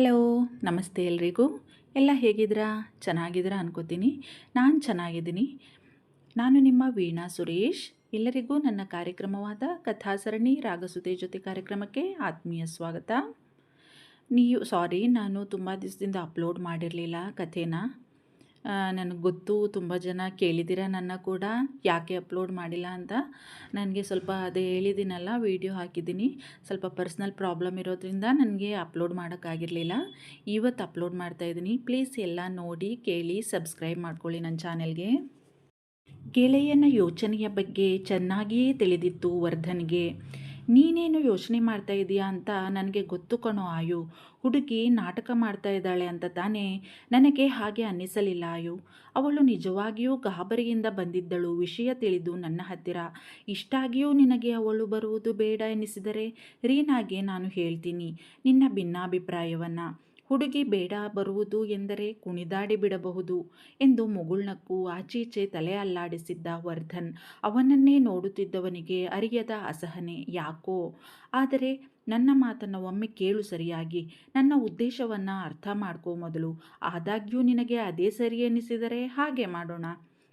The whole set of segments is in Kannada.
ಹಲೋ ನಮಸ್ತೆ ಎಲ್ರಿಗೂ. ಎಲ್ಲ ಹೇಗಿದ್ದೀರಾ ಚೆನ್ನಾಗಿದ್ದೀರಾ ಅನ್ಕೋತೀನಿ. ನಾನು ಚೆನ್ನಾಗಿದ್ದೀನಿ. ನಾನು ನಿಮ್ಮ ವೀಣಾ ಸುರೇಶ್. ಎಲ್ಲರಿಗೂ ನನ್ನ ಕಾರ್ಯಕ್ರಮವಾದ ಕಥಾಸರಣಿ ರಾಗಸುತೆ ಜೊತೆ ಕಾರ್ಯಕ್ರಮಕ್ಕೆ ಆತ್ಮೀಯ ಸ್ವಾಗತ. ನೀವು ಸಾರಿ ನಾನು ತುಂಬ ದಿವಸದಿಂದ ಅಪ್ಲೋಡ್ ಮಾಡಿರಲಿಲ್ಲ ಕಥೆನ. ನನಗೆ ಗೊತ್ತು, ತುಂಬ ಜನ ಕೇಳಿದ್ದೀರ ನನ್ನ ಕೂಡ. ಯಾಕೆ ಅಪ್ಲೋಡ್ ಮಾಡಿಲ್ಲ ಅಂತ. ನನಗೆ ಸ್ವಲ್ಪ ಅದೇ ಹೇಳಿದ್ದೀನಲ್ಲ ವೀಡಿಯೋ ಹಾಕಿದ್ದೀನಿ. ಸ್ವಲ್ಪ ಪರ್ಸ್ನಲ್ ಪ್ರಾಬ್ಲಮ್ ಇರೋದ್ರಿಂದ ನನಗೆ ಅಪ್ಲೋಡ್ ಮಾಡೋಕ್ಕಾಗಿರಲಿಲ್ಲ. ಇವತ್ತು ಅಪ್ಲೋಡ್ ಮಾಡ್ತಾಯಿದ್ದೀನಿ ಪ್ಲೀಸ್ ಎಲ್ಲ ನೋಡಿ, ಕೇಳಿ, ಸಬ್ಸ್ಕ್ರೈಬ್ ಮಾಡ್ಕೊಳ್ಳಿ ನನ್ನ ಚಾನೆಲ್ಗೆ. ಗೆಳೆಯನ ಯೋಚನೆಯ ಬಗ್ಗೆ ಚೆನ್ನಾಗಿಯೇ ತಿಳಿದಿತ್ತು ವರ್ಧನ್ಗೆ. ನೀನೇನು ಯೋಚನೆ ಮಾಡ್ತಾ ಇದೀಯಾ ಅಂತ ನನಗೆ ಗೊತ್ತು ಕಣೋ ಆಯು. ಹುಡುಗಿ ನಾಟಕ ಮಾಡ್ತಾ ಇದ್ದಾಳೆ ಅಂತ ತಾನೇ ನನಗೆ ಹಾಗೆ ಅನ್ನಿಸಲಿಲ್ಲ ಆಯು. ಅವಳು ನಿಜವಾಗಿಯೂ ಗಾಬರಿಯಿಂದ ಬಂದಿದ್ದಳು ವಿಷಯ ತಿಳಿದು ನನ್ನ ಹತ್ತಿರ. ಇಷ್ಟಾಗಿಯೂ ನಿನಗೆ ಅವಳು ಬರುವುದು ಬೇಡ ಎನಿಸಿದರೆ ರೀನಾಗೆ ನಾನು ಹೇಳ್ತೀನಿ ನಿನ್ನ ಭಿನ್ನಾಭಿಪ್ರಾಯವನ್ನು. ಹುಡುಗಿ ಬೇಡ ಬರುವುದು ಎಂದರೆ ಕುಣಿದಾಡಿ ಬಿಡಬಹುದು ಎಂದು ಮುಗುಳ್ನಕ್ಕು ಆಚೀಚೆ ತಲೆ ಅಲ್ಲಾಡಿಸಿದ್ದ ವರ್ಧನ್. ಅವನನ್ನೇ ನೋಡುತ್ತಿದ್ದವನಿಗೆ ಅರಿಯದ ಅಸಹನೆ, ಯಾಕೋ? ಆದರೆ ನನ್ನ ಮಾತನ್ನು ಒಮ್ಮೆ ಕೇಳು ಸರಿಯಾಗಿ. ನನ್ನ ಉದ್ದೇಶವನ್ನು ಅರ್ಥ ಮಾಡ್ಕೋ ಮೊದಲು. ಆದಾಗ್ಯೂ ನಿನಗೆ ಅದೇ ಸರಿ ಎನಿಸಿದರೆ ಹಾಗೆ ಮಾಡೋಣ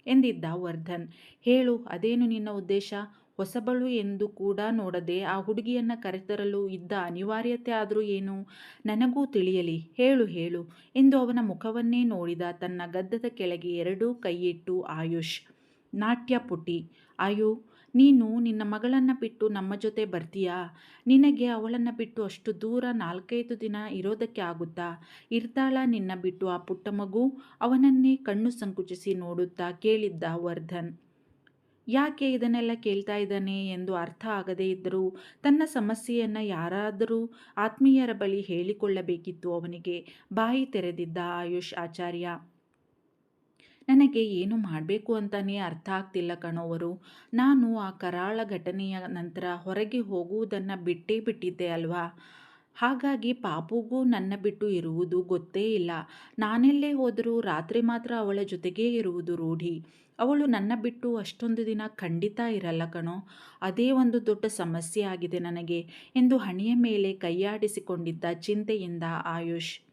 ಎಂದಿದ್ದ ವರ್ಧನ್. ಹೇಳು, ಅದೇನು ನಿನ್ನ ಉದ್ದೇಶ? ಹೊಸಬಳು ಎಂದು ಕೂಡ ನೋಡದೆ ಆ ಹುಡುಗಿಯನ್ನು ಕರೆತರಲು ಇದ್ದ ಅನಿವಾರ್ಯತೆ ಆದರೂ ಏನು? ನನಗೂ ತಿಳಿಯಲಿ. ಹೇಳು ಹೇಳು. ಎಂದು ಅವನ ಮುಖವನ್ನೇ ನೋಡಿದ ತನ್ನ ಗದ್ದದ ಕೆಳಗೆ ಎರಡೂ ಕೈಯಿಟ್ಟು ಆಯುಷ್. ನಾಟ್ಯ ಪುಟಿ. ಆಯು ನೀನು ನಿನ್ನ ಮಗಳನ್ನು ಬಿಟ್ಟು ನಮ್ಮ ಜೊತೆ ಬರ್ತೀಯಾ? ನಿನಗೆ ಅವಳನ್ನು ಬಿಟ್ಟು ಅಷ್ಟು ದೂರ ನಾಲ್ಕೈದು ದಿನ ಇರೋದಕ್ಕೆ ಆಗುತ್ತಾ? ಇರ್ತಾಳ ನಿನ್ನ ಬಿಟ್ಟು ಆ ಪುಟ್ಟ ಮಗು? ಅವನನ್ನೇ ಕಣ್ಣು ಸಂಕುಚಿಸಿ ನೋಡುತ್ತಾ ಕೇಳಿದ್ದ ವರ್ಧನ್. ಯಾಕೆ ಇದನ್ನೆಲ್ಲ ಕೇಳ್ತಾ ಇದ್ದಾನೆ ಎಂದು ಅರ್ಥ ಆಗದೇ ಇದ್ದರೂ ತನ್ನ ಸಮಸ್ಯೆಯನ್ನು ಯಾರಾದರೂ ಆತ್ಮೀಯರ ಬಳಿ ಹೇಳಿಕೊಳ್ಳಬೇಕಿತ್ತು ಅವನಿಗೆ. ಬಾಯಿ ತೆರೆದಿದ್ದ ಆಯುಷ್ ಆಚಾರ್ಯ, ನನಗೆ ಏನು ಮಾಡಬೇಕು ಅಂತಾನೇ ಅರ್ಥ ಆಗ್ತಿಲ್ಲ ಕಣೋವರು. ನಾನು ಆ ಕರಾಳ ಘಟನೆಯ ನಂತರ ಹೊರಗೆ ಹೋಗುವುದನ್ನು ಬಿಟ್ಟೇ ಬಿಟ್ಟಿದ್ದೆ ಅಲ್ವಾ? ಹಾಗಾಗಿ ಪಾಪುಗೂ ನನ್ನ ಬಿಟ್ಟು ಇರುವುದು ಗೊತ್ತೇ ಇಲ್ಲ. ನಾನೆಲ್ಲೇ ಹೋದರೂ ರಾತ್ರಿ ಮಾತ್ರ ಅವಳ ಜೊತೆಗೇ ಇರುವುದು ರೂಢಿ. ಅವಳು ನನ್ನ ಬಿಟ್ಟು ಅಷ್ಟೊಂದು ದಿನ ಖಂಡಿತ ಇರಲ್ಲ ಕಣೋ. ಅದೇ ಒಂದು ದೊಡ್ಡ ಸಮಸ್ಯೆ ಆಗಿದೆ ನನಗೆ ಎಂದು ಹಣೆಯ ಮೇಲೆ ಕೈಯಾಡಿಸಿಕೊಂಡಿದ್ದ ಚಿಂತೆಯಿಂದ ಆಯುಷ್.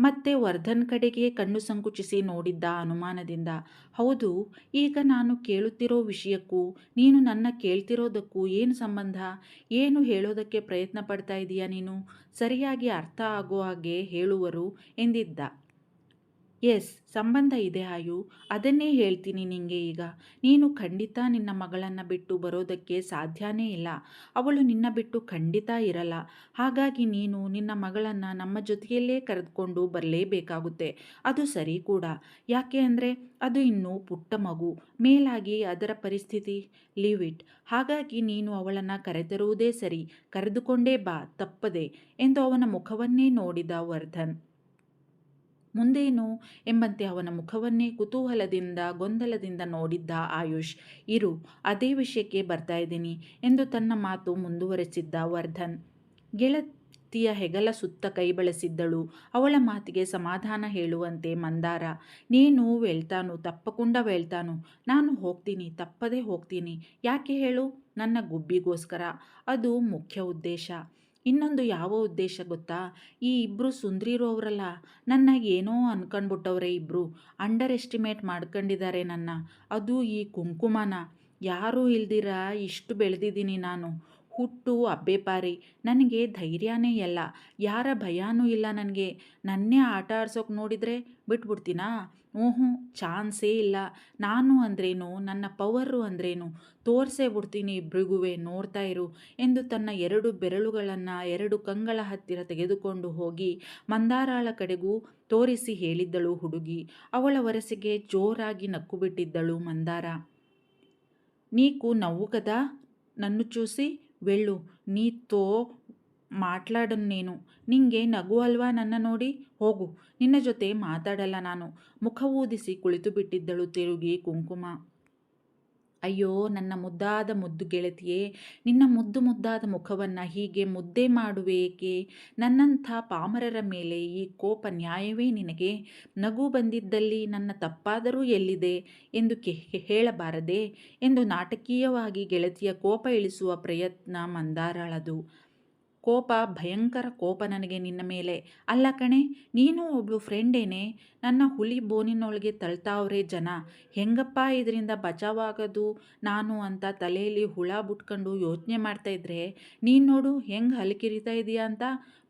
ಮತ್ತೆ ವರ್ಧನ್ ಕಡೆಗೆ ಕಣ್ಣು ಸಂಕುಚಿಸಿ ನೋಡಿದ್ದ ಅನುಮಾನದಿಂದ, ಹೌದು, ಈಗ ನಾನು ಕೇಳುತ್ತಿರೋ ವಿಷಯಕ್ಕೂ ನೀನು ನನ್ನ ಕೇಳ್ತಿರೋದಕ್ಕೂ ಏನು ಸಂಬಂಧ? ಏನು ಹೇಳೋದಕ್ಕೆ ಪ್ರಯತ್ನ ಪಡ್ತಾ ಇದೀಯಾ ನೀನು? ಸರಿಯಾಗಿ ಅರ್ಥ ಆಗೋ ಹಾಗೆ ಹೇಳುವರು ಎಂದಿದ್ದ. ಎಸ್ ಸಂಬಂಧ ಇದೆ ಆಯು. ಅದನ್ನೇ ಹೇಳ್ತೀನಿ ನಿಂಗೆ ಈಗ. ನೀನು ಖಂಡಿತ ನಿನ್ನ ಮಗಳನ್ನು ಬಿಟ್ಟು ಬರೋದಕ್ಕೆ ಸಾಧ್ಯನೇ ಇಲ್ಲ. ಅವಳು ನಿನ್ನ ಬಿಟ್ಟು ಖಂಡಿತ ಇರಲ್ಲ. ಹಾಗಾಗಿ ನೀನು ನಿನ್ನ ಮಗಳನ್ನು ನಮ್ಮ ಜೊತೆಯಲ್ಲೇ ಕರೆದುಕೊಂಡು ಬರಲೇಬೇಕಾಗುತ್ತೆ. ಅದು ಸರಿ ಕೂಡ. ಯಾಕೆ ಅಂದರೆ ಅದು ಇನ್ನೂ ಪುಟ್ಟ ಮಗು. ಮೇಲಾಗಿ ಅದರ ಪರಿಸ್ಥಿತಿ ಲೀವ್ ಇಟ್ ಹಾಗಾಗಿ ನೀನು ಅವಳನ್ನು ಕರೆತರುವುದೇ ಸರಿ. ಕರೆದುಕೊಂಡೇ ಬಾ, ತಪ್ಪದೆ ಎಂದು ಅವನ ಮುಖವನ್ನೇ ನೋಡಿದ ವರ್ಧನ್. ಮುಂದೇನು ಎಂಬಂತೆ ಅವನ ಮುಖವನ್ನೇ ಕುತೂಹಲದಿಂದ, ಗೊಂದಲದಿಂದ ನೋಡಿದ್ದ ಆಯುಷ್, ಇರು, ಅದೇ ವಿಷಯಕ್ಕೆ ಬರ್ತಾ ಇದ್ದೀನಿ ಎಂದು ತನ್ನ ಮಾತು ಮುಂದುವರೆಸಿದ್ದ ವರ್ಧನ್. ಗೆಳತಿಯ ಹೆಗಲ ಸುತ್ತ ಕೈ ಬಳಸಿದ್ದಳು. ಅವಳ ಮಾತಿಗೆ ಸಮಾಧಾನ ಹೇಳುವಂತೆ ಮಂದಾರ. ನೀನು ವೆಳ್ತಾನು ತಪ್ಪಕೊಂಡ ವೇಳ್ತಾನು ನಾನು ಹೋಗ್ತೀನಿ, ತಪ್ಪದೇ ಹೋಗ್ತೀನಿ. ಯಾಕೆ ಹೇಳು? ನನ್ನ ಗುಬ್ಬಿಗೋಸ್ಕರ. ಅದು ಮುಖ್ಯ ಉದ್ದೇಶ. ಇನ್ನೊಂದು ಯಾವ ಉದ್ದೇಶ ಗೊತ್ತಾ? ಈ ಇಬ್ಬರು ಸುಂದ್ರಿರೋರಲ್ಲ ನನ್ನ ಏನೋ ಅನ್ಕೊಂಡ್ಬಿಟ್ಟವ್ರೆ ಇಬ್ಬರು ಅಂಡರ್ ಎಸ್ಟಿಮೇಟ್ ಮಾಡ್ಕೊಂಡಿದ್ದಾರೆ ನನ್ನ. ಅದು ಈ ಕುಂಕುಮನ. ಯಾರೂ ಇಲ್ದಿರ ಇಷ್ಟು ಬೆಳೆದಿದ್ದೀನಿ ನಾನು. ಹುಟ್ಟು ಅಬ್ಬೆಪಾರಿ ನನಗೆ ಧೈರ್ಯನೇ ಎಲ್ಲ ಯಾರ ಭಯನೂ ಇಲ್ಲ ನನಗೆ ನನ್ನೇ ಆಟ ಆಡ್ಸೋಕೆ ನೋಡಿದರೆ ಬಿಟ್ಬಿಡ್ತೀನಾ ಹ್ಞೂ ಚಾನ್ಸೇ ಇಲ್ಲ ನಾನು ಅಂದ್ರೇನು ನನ್ನ ಪವರು ಅಂದ್ರೇನು ತೋರಿಸೇ ಬಿಡ್ತೀನಿ ಇಬ್ರಿಗುವೆ ನೋಡ್ತಾ ಇರು ಎಂದು ತನ್ನ ಎರಡು ಬೆರಳುಗಳನ್ನು ಎರಡು ಕಂಗಳ ಹತ್ತಿರ ತೆಗೆದುಕೊಂಡು ಹೋಗಿ ಮಂದಾರಾಳ ಕಡೆಗೂ ತೋರಿಸಿ ಹೇಳಿದ್ದಳು ಹುಡುಗಿ ಅವಳ ವರಸೆಗೆ ಜೋರಾಗಿ ನಕ್ಕು ಬಿಟ್ಟಿದ್ದಳು ಮಂದಾರ ನೀಕು ನವ್ವು ಕದಾ నన్ను చూసి ವೆಳ್ಳು ನೀ ತೋ నేను. ನಿಂಗೆ ನಗು ಅಲ್ವಾ ನನ್ನ ನೋಡಿ ಹೋಗು ನಿನ್ನ ಜೊತೆ ಮಾತಾಡಲ್ಲ ನಾನು ಮುಖ ಊದಿಸಿ ಕುಳಿತು ಬಿಟ್ಟಿದ್ದಳು ತಿರುಗಿ ಕುಂಕುಮ ಅಯ್ಯೋ, ನನ್ನ ಮುದ್ದಾದ ಮುದ್ದು ಗೆಳತಿಯೇ, ನಿನ್ನ ಮುದ್ದು ಮುದ್ದಾದ ಮುಖವನ್ನು ಹೀಗೆ ಮುದ್ದೆ ಮಾಡುವೇಕೆ? ನನ್ನಂಥ ಪಾಮರರ ಮೇಲೆ ಈ ಕೋಪ ನ್ಯಾಯವೇ ನಿನಗೆ? ನಗು ಬಂದಿದ್ದಲ್ಲಿ ನನ್ನ ತಪ್ಪಾದರೂ ಎಲ್ಲಿದೆ ಎಂದು ಹೇಳಬಾರದೆ ಎಂದು ನಾಟಕೀಯವಾಗಿ ಗೆಳತಿಯ ಕೋಪ ಇಳಿಸುವ ಪ್ರಯತ್ನ ಮಂದಾರಳದು. ಕೋಪ, ಭಯಂಕರ ಕೋಪ ನನಗೆ ನಿನ್ನ ಮೇಲೆ. ಅಲ್ಲ ಕಣೆ, ನೀನು ಒಬ್ಳು ಫ್ರೆಂಡೇನೆ? ನನ್ನ ಹುಲಿ ಬೋನಿನೊಳಗೆ ತಳ್ತಾವ್ರೆ ಜನ. ಹೆಂಗಪ್ಪ ಇದರಿಂದ ಬಚಾವಾಗೋದು ನಾನು ಅಂತ ತಲೆಯಲ್ಲಿ ಹುಳ ಬಿಟ್ಕೊಂಡು ಯೋಚನೆ ಮಾಡ್ತಾ ಇದ್ರೆ, ನೀನು ನೋಡು ಹೆಂಗೆ ಹಲಕಿರಿತಾ ಇದೆಯಾ ಅಂತ?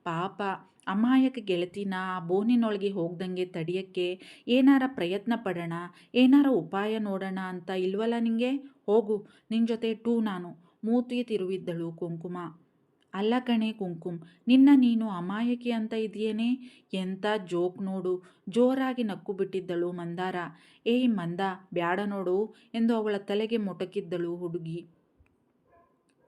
ಪಾಪ, ಅಮಾಯಕ ಗೆಳತಿನ ಆ ಬೋನಿನೊಳಗೆ ಹೋಗ್ದಂಗೆ ತಡಿಯೋಕ್ಕೆ ಏನಾರ ಪ್ರಯತ್ನ ಪಡೋಣ, ಏನಾರ ಉಪಾಯ ನೋಡೋಣ ಅಂತ ಇಲ್ವಲ್ಲ ನಿಂಗೆ? ಹೋಗು ನಿನ್ನ ಜೊತೆ ಟೂ ನಾನು. ಮೂತಿ ತಿರುವಿದ್ದಳು ಕುಂಕುಮ. ಅಲ್ಲ ಕಣೆ ಕುಂಕುಮ್, ನಿನ್ನ ನೀನು ಅಮಾಯಕಿ ಅಂತ ಇದೆಯೇನೆ ಎಂಥ ಜೋಕ್ ನೋಡು, ಜೋರಾಗಿ ನಕ್ಕು ಬಿಟ್ಟಿದ್ದಳು ಮಂದಾರ. ಏಯ್ ಮಂದ, ಬ್ಯಾಡ ನೋಡು ಎಂದು ಅವಳ ತಲೆಗೆ ಮೊಟಕಿದ್ದಳು ಹುಡುಗಿ.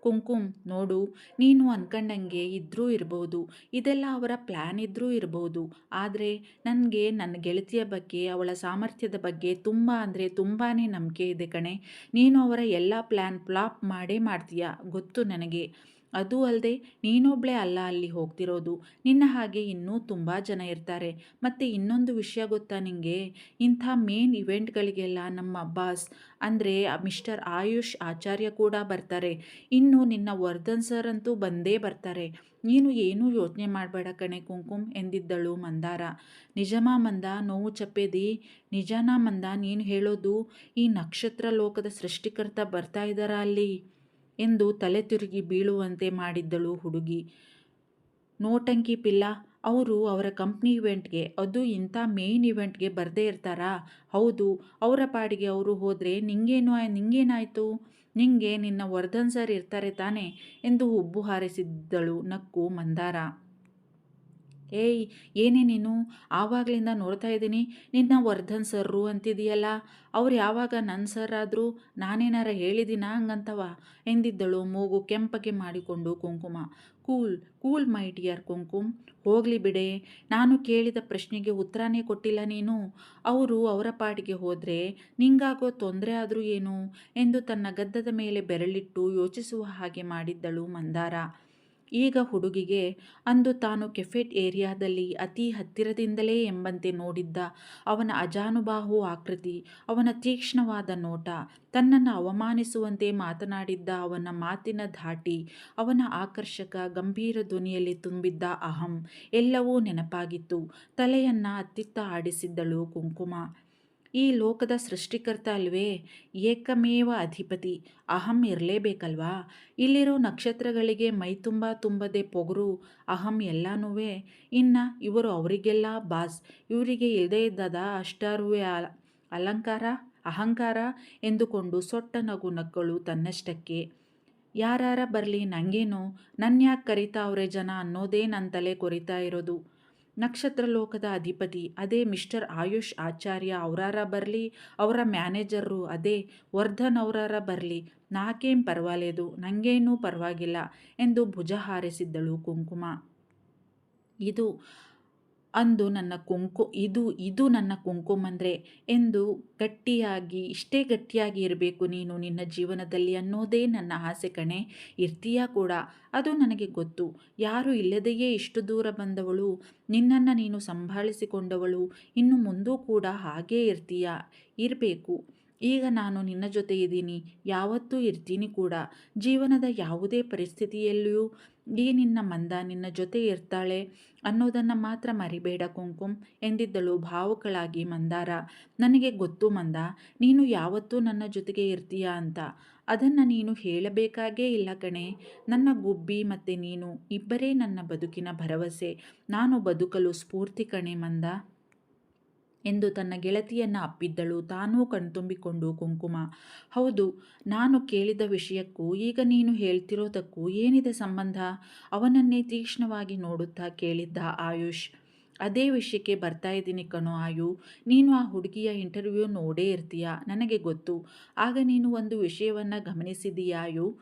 ಕುಂಕುಮ್, ನೋಡು, ನೀನು ಅನ್ಕಂಡಂಗೆ ಇದ್ರೂ ಇರ್ಬೋದು, ಇದೆಲ್ಲ ಅವರ ಪ್ಲ್ಯಾನ್ ಇದ್ರೂ ಇರ್ಬೋದು, ಆದರೆ ನನಗೆ ನನ್ನ ಗೆಳತಿಯ ಬಗ್ಗೆ, ಅವಳ ಸಾಮರ್ಥ್ಯದ ಬಗ್ಗೆ ತುಂಬ ಅಂದರೆ ತುಂಬಾ ನಂಬಿಕೆ ಇದೆ ಕಣೆ. ನೀನು ಅವರ ಎಲ್ಲ ಪ್ಲ್ಯಾನ್ ಫ್ಲಾಪ್ ಮಾಡೇ ಮಾಡ್ತೀಯಾ ಗೊತ್ತು ನನಗೆ. ಅದು ಅಲ್ಲದೆ ನೀನೊಬ್ಬಳೇ ಅಲ್ಲ ಅಲ್ಲಿ ಹೋಗ್ತಿರೋದು. ನಿನ್ನ ಹಾಗೆ ಇನ್ನೂ ತುಂಬ ಜನ ಇರ್ತಾರೆ. ಮತ್ತು ಇನ್ನೊಂದು ವಿಷಯ ಗೊತ್ತಾ ನಿಮಗೆ ಇಂಥ ಮೇನ್ ಇವೆಂಟ್ಗಳಿಗೆಲ್ಲ ನಮ್ಮ ಬಾಸ್ ಅಂದರೆ ಮಿಸ್ಟರ್ ಆಯುಷ್ ಆಚಾರ್ಯ ಕೂಡ ಬರ್ತಾರೆ. ಇನ್ನು ನಿನ್ನ ವರ್ಧನ್ ಸರ್ ಅಂತೂ ಬಂದೇ ಬರ್ತಾರೆ. ನೀನು ಏನೂ ಯೋಚನೆ ಮಾಡಬೇಡ ಕಣೆ ಕುಂಕುಮ್ ಎಂದಿದ್ದಳು ಮಂದಾರ. ನಿಜಮಾ ಮಂದ, ನೋವು ಚಪ್ಪೇದಿ. ನಿಜಾನ ಮಂದ, ನೀನು ಹೇಳೋದು ಈ ನಕ್ಷತ್ರ ಲೋಕದ ಸೃಷ್ಟಿಕರ್ತ ಬರ್ತಾ ಇದ್ದಾರಾ ಅಲ್ಲಿ? ಎಂದು ತಲೆ ತಿರುಗಿ ಬೀಳುವಂತೆ ಮಾಡಿದ್ದಳು ಹುಡುಗಿ. ನೋಟಂಕಿ ಪಿಲ್ಲ, ಅವರು ಅವರ ಕಂಪ್ನಿ ಇವೆಂಟ್ಗೆ, ಅದು ಇಂಥ ಮೇಯ್ನ್ ಇವೆಂಟ್ಗೆ ಬರದೇ ಇರ್ತಾರಾ? ಹೌದು, ಅವರ ಪಾಡಿಗೆ ಅವರು ಹೋದರೆ ನಿಂಗೇನು ನಿಂಗೇನಾಯಿತು? ನಿಂಗೆ ನಿನ್ನ ವರ್ಧನ್ ಸರ್ ಇರ್ತಾರೆ ತಾನೆ? ಎಂದು ಹುಬ್ಬು ಹಾರಿಸಿದ್ದಳು ನಕ್ಕು ಮಂದಾರ. ಏಯ್, ಏನೇ ನೀನು? ಆವಾಗಲಿಂದ ನೋಡ್ತಾ ಇದ್ದೀನಿ. ನಿನ್ನ ವರ್ಧನ್ ಸರ್ರು ಅಂತಿದೆಯಲ್ಲ. ಅವ್ರು ಯಾವಾಗ ನನ್ನ ಸರ್ ಆದರೂ ನಾನೇನಾರ ಹೇಳಿದ್ದೀನ ಹಂಗಂತವ? ಎಂದಿದ್ದಳು ಮೂಗು ಕೆಂಪಗೆ ಮಾಡಿಕೊಂಡು Kumkuma. Cool cool my dear Kumkum. ಹೋಗಲಿ ಬಿಡೆ. ನಾನು ಕೇಳಿದ ಪ್ರಶ್ನೆಗೆ ಉತ್ತರನೇ ಕೊಟ್ಟಿಲ್ಲ ನೀನು. ಅವರು ಅವರ ಪಾಟಿಗೆ ಹೋದರೆ ನಿಂಗಾಗೋ ತೊಂದರೆ ಆದರೂ ಏನು? ಎಂದು ತನ್ನ ಗದ್ದದ ಮೇಲೆ ಬೆರಳಿಟ್ಟು ಯೋಚಿಸುವ ಹಾಗೆ ಮಾಡಿದ್ದಳು ಮಂದಾರ. ಈಗ ಹುಡುಗಿಗೆ ಅಂದು ತಾನು ಕೆಫೆಟ್ ಏರಿಯಾದಲ್ಲಿ ಅತಿ ಹತ್ತಿರದಿಂದಲೇ ಎಂಬಂತೆ ನೋಡಿದ್ದ ಅವನ ಅಜಾನುಬಾಹು ಆಕೃತಿ, ಅವನ ತೀಕ್ಷ್ಣವಾದ ನೋಟ, ತನ್ನನ್ನು ಅವಮಾನಿಸುವಂತೆ ಮಾತನಾಡಿದ್ದ ಅವನ ಮಾತಿನ ಧಾಟಿ, ಅವನ ಆಕರ್ಷಕ ಗಂಭೀರ ಧ್ವನಿಯಲ್ಲಿ ತುಂಬಿದ್ದ ಅಹಂ ಎಲ್ಲವೂ ನೆನಪಾಗಿತ್ತು. ತಲೆಯನ್ನು ಅತ್ತಿತ್ತ ಆಡಿಸಿದ್ದಳು ಕುಂಕುಮ. ಈ ಲೋಕದ ಸೃಷ್ಟಿಕರ್ತ ಅಲ್ವೇ? ಏಕಮೇವ ಅಧಿಪತಿ. ಅಹಂ ಇರಲೇಬೇಕಲ್ವಾ? ಇಲ್ಲಿರೋ ನಕ್ಷತ್ರಗಳಿಗೆ ಮೈ ತುಂಬ ತುಂಬದೆ ಪೊಗರು, ಅಹಂ ಎಲ್ಲನೂ ಇನ್ನು ಇವರು ಅವರಿಗೆಲ್ಲ ಬಾಸ್. ಇವರಿಗೆ ಇಲ್ಲದೇ ಇದ್ದದ ಅಷ್ಟಾರುವೆ ಅಲಂಕಾರ, ಅಹಂಕಾರ ಎಂದುಕೊಂಡು ಸೊಟ್ಟ ನಗು ನಕ್ಕಳು ತನ್ನಷ್ಟಕ್ಕೆ. ಯಾರಾರ ಬರಲಿ ನನಗೇನು ನನ್ನ ಯಾಕೆ ಕರಿತಾವ್ರೆ ಜನ ಅನ್ನೋದೇ ನನ್ನ ತಲೆ ಕೊರಿತಾ ಇರೋದು. ನಕ್ಷತ್ರ ಲೋಕದ ಅಧಿಪತಿ, ಅದೇ ಮಿಸ್ಟರ್ ಆಯುಷ್ ಆಚಾರ್ಯ ಅವರಾರ ಬರಲಿ, ಅವರ ಮ್ಯಾನೇಜರು ಅದೇ ವರ್ಧನ್ ಅವರಾರ ಬರಲಿ, ನಾಕೇನು ಪರವಾಲೇದು ನನಗೇನೂ ಪರವಾಗಿಲ್ಲ ಎಂದು ಭುಜ ಹಾರಿಸಿದ್ದಳು ಕುಂಕುಮ. ಇದು ಅಂದು ನನ್ನ ಕುಂಕು, ಇದು ಇದು ನನ್ನ ಕುಂಕುಮಂದ್ರೆ ಎಂದು ಗಟ್ಟಿಯಾಗಿ, ಇಷ್ಟೇ ಗಟ್ಟಿಯಾಗಿ ಇರಬೇಕು ನೀನು ನಿನ್ನ ಜೀವನದಲ್ಲಿ ಅನ್ನೋದೇ ನನ್ನ ಆಸೆ ಕಣೆ. ಇರ್ತೀಯ ಕೂಡ? ಅದು ನನಗೆ ಗೊತ್ತು. ಯಾರು ಇಲ್ಲದೆಯೇ ಇಷ್ಟು ದೂರ ಬಂದವಳು? ನಿನ್ನನ್ನು ನೀನು ಸಂಭಾಳಿಸಿಕೊಂಡವಳು? ಇನ್ನು ಮುಂದೂ ಕೂಡ ಹಾಗೇ ಇರ್ತೀಯ? ಇರಬೇಕು. ಈಗ ನಾನು ನಿನ್ನ ಜೊತೆ ಇದ್ದೀನಿ, ಯಾವತ್ತೂ ಇರ್ತೀನಿ ಕೂಡ. ಜೀವನದ ಯಾವುದೇ ಪರಿಸ್ಥಿತಿಯಲ್ಲಿಯೂ ಈ ನಿನ್ನ ಮಂದ ನಿನ್ನ ಜೊತೆ ಇರ್ತಾಳೆ ಅನ್ನೋದನ್ನು ಮಾತ್ರ ಮರಿಬೇಡ ಕುಂಕುಮ್ ಎಂದಿದ್ದಳು ಭಾವುಕಳಾಗಿ ಮಂದಾರ. ನನಗೆ ಗೊತ್ತು ಮಂದ, ನೀನು ಯಾವತ್ತೂ ನನ್ನ ಜೊತೆಗೆ ಇರ್ತೀಯಾ ಅಂತ. ಅದನ್ನು ನೀನು ಹೇಳಬೇಕಾಗೇ ಇಲ್ಲ ಕಣೆ. ನನ್ನ ಗುಬ್ಬಿ ಮತ್ತು ನೀನು ಇಬ್ಬರೇ ನನ್ನ ಬದುಕಿನ ಭರವಸೆ. ನಾನು ಬದುಕಲು ಸ್ಫೂರ್ತಿ ಕಣೆ ಮಂದ. ಎಂದು ತನ್ನ ಗೆಳತಿಯನ್ನು ಅಪ್ಪಿದ್ದಳು. ತಾನೂ ಕಣ್ತುಂಬಿಕೊಂಡು ಕುಂಕುಮ. ಹೌದು, ನಾನು ಕೇಳಿದ ವಿಷಯಕ್ಕೂ ಈಗ ನೀನು ಹೇಳ್ತಿರೋದಕ್ಕೂ ಏನಿದೆ ಸಂಬಂಧ? ಅವನನ್ನೇ ತೀಕ್ಷ್ಣವಾಗಿ ನೋಡುತ್ತಾ ಕೇಳಿದ್ದ ಆಯುಷ್. ಅದೇ ವಿಷಯಕ್ಕೆ ಬರ್ತಾ ಇದ್ದೀನಿ ಕಣೋ ಆಯು. ನೀನು ಆ ಹುಡುಗಿಯ ಇಂಟರ್ವ್ಯೂ ನೋಡೇ ಇರ್ತೀಯ. ನನಗೆ ಗೊತ್ತು. ಆಗ ನೀನು ಒಂದು ವಿಷಯವನ್ನು ಗಮನಿಸಿದೀಯಾಯು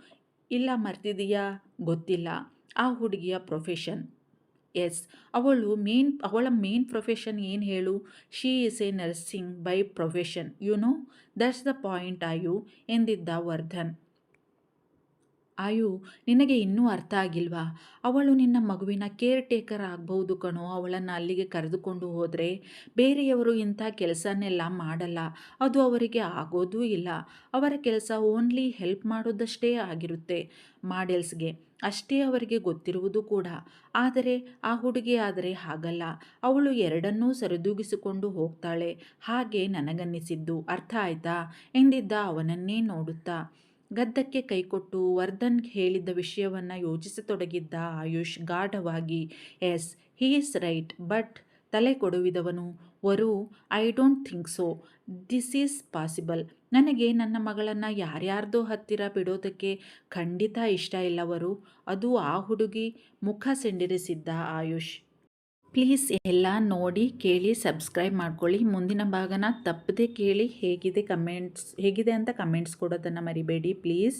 ಇಲ್ಲ ಮರ್ತಿದೀಯಾ ಗೊತ್ತಿಲ್ಲ. ಆ ಹುಡುಗಿಯ ಪ್ರೊಫೆಷನ್. ಎಸ್. ಅವಳು ಮೇನ್, ಅವಳ ಮೇನ್ ಪ್ರೊಫೆಷನ್ ಏನು ಹೇಳು? She is a nursing by profession you know that's the point Ayu ಎಂದಿದ್ದ Vardhan. Ayu ನಿನಗೆ ಇನ್ನೂ ಅರ್ಥ ಆಗಿಲ್ವಾ? ಅವಳು ನಿನ್ನ ಮಗುವಿನ ಕೇರ್ ಟೇಕರ್ ಆಗ್ಬೋದು ಕಣೋ, ಅವಳನ್ನು ಅಲ್ಲಿಗೆ ಕರೆದುಕೊಂಡು ಹೋದರೆ. ಬೇರೆಯವರು ಇಂಥ ಕೆಲಸನೆಲ್ಲ ಮಾಡಲ್ಲ. ಅದು ಅವರಿಗೆ ಆಗೋದೂ ಇಲ್ಲ. ಅವರ ಕೆಲಸ ಓನ್ಲಿ ಹೆಲ್ಪ್ ಮಾಡೋದಷ್ಟೇ ಆಗಿರುತ್ತೆ ಮಾಡೆಲ್ಸ್ಗೆ ಅಷ್ಟೇ ಅವರಿಗೆ ಗೊತ್ತಿರುವುದು ಕೂಡ. ಆದರೆ ಆ ಹುಡುಗಿ ಆದರೆ ಹಾಗಲ್ಲ. ಅವಳು ಎರಡನ್ನೂ ಸರಿದೂಗಿಸಿಕೊಂಡು ಹೋಗ್ತಾಳೆ. ಹಾಗೆ ನನಗನ್ನಿಸಿದ್ದು, ಅರ್ಥ ಆಯ್ತಾ? ಎಂದಿದ್ದ ಅವನನ್ನೇ ನೋಡುತ್ತಾ. ಗದ್ದಕ್ಕೆ ಕೈಕೊಟ್ಟು ವರ್ಧನ್ ಹೇಳಿದ್ದ ವಿಷಯವನ್ನು ಯೋಚಿಸತೊಡಗಿದ್ದ Ayush ಗಾಢವಾಗಿ, yes, he is right, but ತಲೆ ಕೊಡುವಿದವನು ವರು I don't think so this is possible ನನಗೆ ನನ್ನ ಮಗಳನ್ನು ಯಾರ್ಯಾರ್ದೋ ಹತ್ತಿರ ಬಿಡೋದಕ್ಕೆ ಖಂಡಿತ ಇಷ್ಟ ಇಲ್ಲವರು. ಅದು ಆ ಹುಡುಗಿ ಮುಖ ಸೆಂಡಿರಿಸಿದ್ದ ಆಯುಷ್. ಪ್ಲೀಸ್ ಎಲ್ಲ ನೋಡಿ, ಕೇಳಿ, ಸಬ್ಸ್ಕ್ರೈಬ್ ಮಾಡ್ಕೊಳ್ಳಿ. ಮುಂದಿನ ಭಾಗನ ತಪ್ಪದೆ ಕೇಳಿ, ಹೇಗಿದೆ ಕಮೆಂಟ್ಸ್, ಹೇಗಿದೆ ಅಂತ ಕಮೆಂಟ್ಸ್ ಕೊಡೋದನ್ನು ಮರಿಬೇಡಿ, ಪ್ಲೀಸ್.